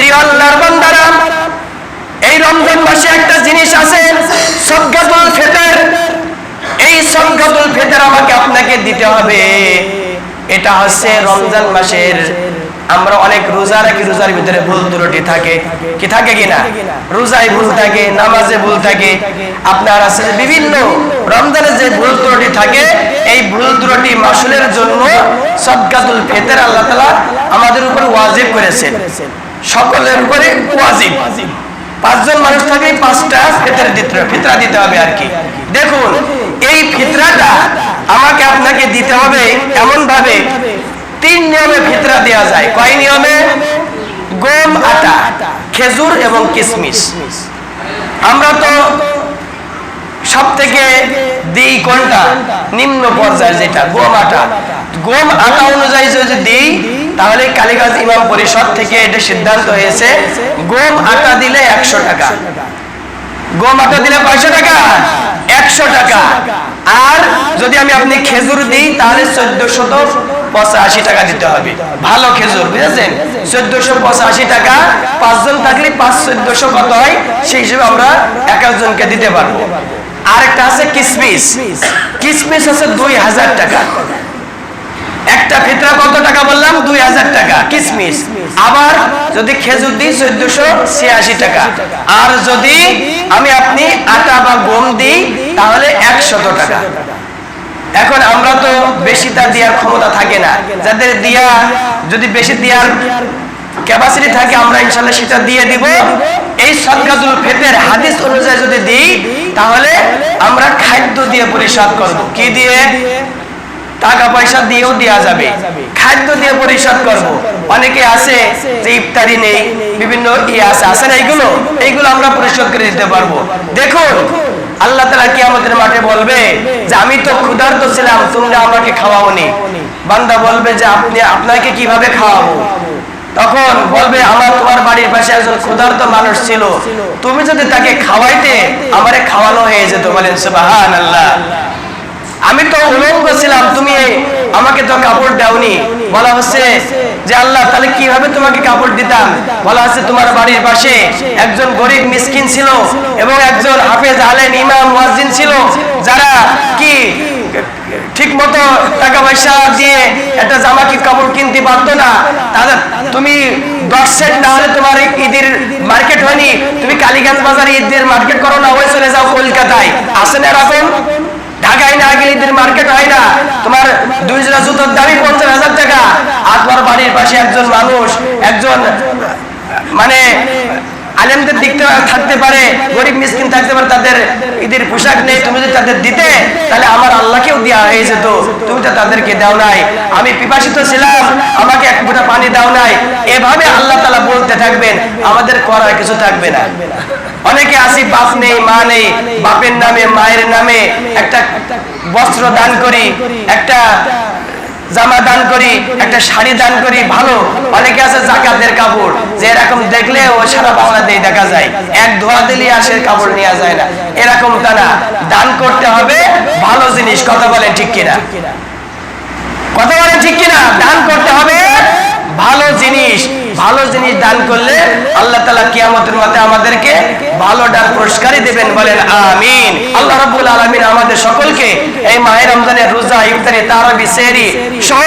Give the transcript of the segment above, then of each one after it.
প্রিয় আল্লাহর বান্দারা, এই রমজান মাসে একটা জিনিস আছে ফিতর। এই আমাকে আপনাকে দিতে হবে। এটা হচ্ছে রমজান মাসের, আমরা অনেক রোজা রাখি, রোজার ভিতরে ভুল ত্রুটি থাকে। কি থাকে কিনা রোজায় ভুল থাকে, নামাজে ভুল থাকে। আপনার আছে বিভিন্ন রমজানে যে ভুল ত্রুটি থাকে, এই ভুল ত্রুটি মাসুলের জন্য আল্লাহ তাআলা আমাদের উপর ওয়াজিব করেছেন। সকলের উপরে ওয়াজিব। পাঁচজন মানুষ থাকে, পাঁচটা ফিতরা দিতে ফিতরা দিতে হবে আর কি। দেখুন, এই ফিতরাটা আমাকে আপনাকে দিতে হবে এমন ভাবে তিন নিয়মে ফিতরা দেওয়া যায়। কয় নিয়মে? গম, আটা, খেজুর এবং কিশমিশ আমরা তো সব থেকে দিই কোনটা? নিম্ন পর্যায়ে যেটা, গম, আটা। গম, আটা অনুযায়ী যদি দিই তাহলে কালীগঞ্জ ইমাম পরিষদ থেকে এটা সিদ্ধান্ত হয়েছে, গম আটা দিলে একশো টাকা। গম আটা দিলে কয়শো টাকা? একশো টাকা। আর যদি আমি আপনি খেজুর দিই, তাহলে চোদ্দশো পঁচাশি টাকা দিতে হবে। ভালো খেজুর, বুঝেছেন? চোদ্দশো পঁচাশি টাকা, পাঁচজন থাকলে পাঁচ চোদ্দশো কত হয়? সেই হিসেবে আমরা এক একজনকে দিতে পারব। আর একটা আছে কিসমিস। কিসমিস আছে দুই হাজার টাকা। একটা ফিতরা কত টাকা বললাম? দুই হাজার টাকা, কিসমিস। আবার যদি খেজুর দিই, চোদ্দশো ছিয়াশি টাকা। আর যদি আমি আপনি আটা বা গম দিই, তাহলে একশত টাকা। এখন আমরা তো বেশি তার দেওয়ার ক্ষমতা থাকে না। যাদের দিয়া, যদি বেশি দেওয়ার ক্যাপাসিটি থাকে, আমরা ইনশাল্লাহ সেটা দিয়ে দিব। এই সদকাতুল ফেতের হাদিস অনুযায়ী যদি দিই, তাহলে আমরা খাদ্য দিয়ে পরিশোধ করব। কি দিয়ে? টাকা পয়সা দিয়েও দেওয়া যাবে। খাদ্য দিয়ে পরিশোধ করব। অনেকে আছে যে ইফতারি নেই বিভিন্ন ইয়ে আছে। আছে না এইগুলো এইগুলো আমরা পরিশোধ করে দিতে পারব। দেখুন আল্লাহ তালা কি আমাদের মাঠে বলবে যে আমি তো ক্ষুধার্ত ছিলাম তোমরা আমাকে খাওয়াওনি। বান্দা বলবে যে আপনি আপনাকে কীভাবে খাওয়াবো? তখন বলবে আমার তোমার বাড়ির পাশে একজন ক্ষুধার্ত মানুষ ছিল। তুমি যদি তাকে খাওয়াইতে আমারে খাওয়ানো হয়ে যেত। বলেন সুবাহান আল্লাহ আমি তো উলঙ্গ ছিলাম তুমি আমাকে তো কাপড় দাওনি। বলা হচ্ছে যে, আল্লাহ, তাহলে কীভাবে তোমাকে কাপড় দিতাম? বলা হচ্ছে, তোমার বাড়ির পাশে একজন গরিব মিসকিন ছিল এবং একজন হাফেজ আলেম ইমাম মুয়াজ্জিন ছিল, যারা কি ঠিক মতো টাকা পয়সা দিয়ে একটা জামা কি কাপড় কিনতে পারতো না? তাদের তুমি দশ সেট না হলে তোমার ঈদের মার্কেট হয়নি? তুমি কালীগঞ্জ বাজারে ঈদের মার্কেট করো না, ওই চলে যাও কলকাতায়। আসেন এরকম? মানে ঈদের পোশাক নেই, তুমি যদি তাদের দিতে, তাহলে আমার আল্লাহকেও দেওয়া হয়ে যেত। তুমি তো তাদেরকে দাও নাই। আমি পিপাসিত ছিলাম, আমাকে এক ফোঁটা পানি দাও নাই। এভাবে আল্লাহ তালা বলতে থাকবেন, আমাদের করার কিছু থাকবে না। অনেকে আসি বাপ নেই, মা নেই, বাপের নামে, মায়ের নামে একটা বস্ত্র দান করি, একটা জামা দান করি, একটা শাড়ি দান করি, ভালো। অনেকে আছে জাকাতের কাপড়, যে এরকম দেখলে ও সারা বাংলাদেশ দেখা যায়। এক ধোয়া দিলে আসে কাপড় নেওয়া যায় না। এরকম তা না। দান করতে হবে, ভালো জিনিস। কথা বলেন ঠিক কিনা? কথা বলেন ঠিক কিনা? দান করতে হবে ভালো জিনিস ভালো জিনিস দান করলে আল্লাহ তালা কিয়ামতের মতে আমাদেরকে ভালো ডান পুরস্কারই দেবেন, বলেন আমিন। আল্লাহ রবুল আলমিন আমাদের সকলকে এই মাহের রমজানের রোজা, ইফতারি তারাবি, সেহরি সহ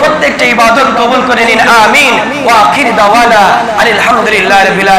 প্রত্যেকটা ইবাদত কবুল করে নিন, আমিন। ওয়া আখির দাওয়ানা আলহামদুলিল্লাহ রাব্বিল